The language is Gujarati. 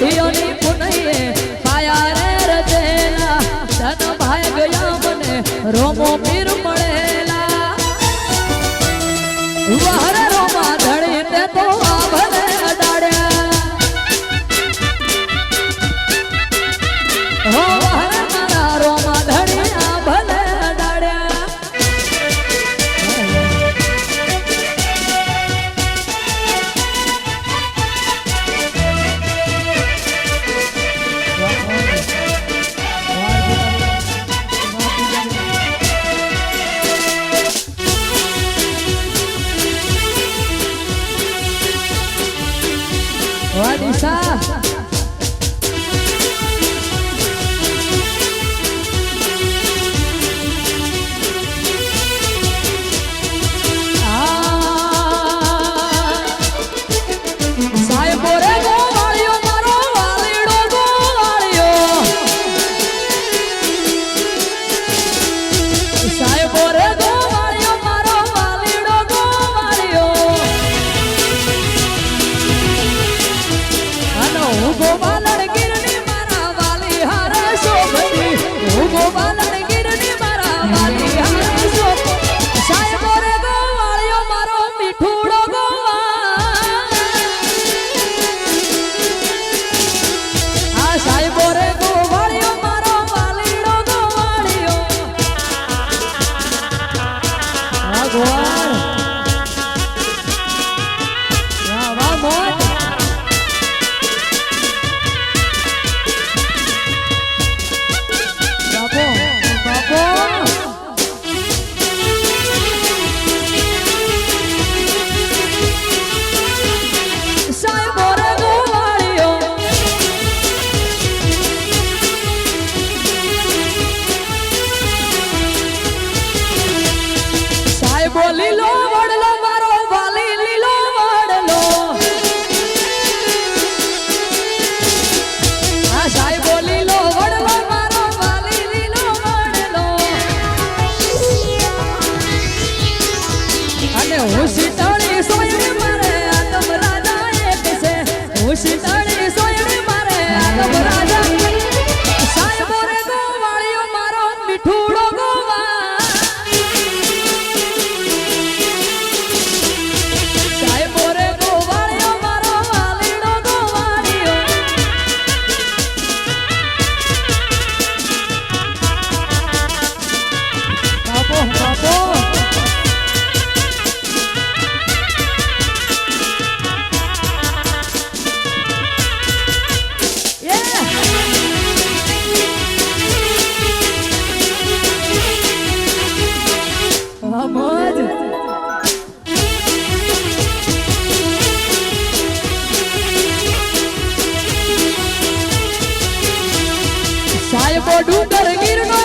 વિધિઓની પુનઈએ પાયા રે રચેલા. વાહ દિશા hoje. ડુંગર ગીરનો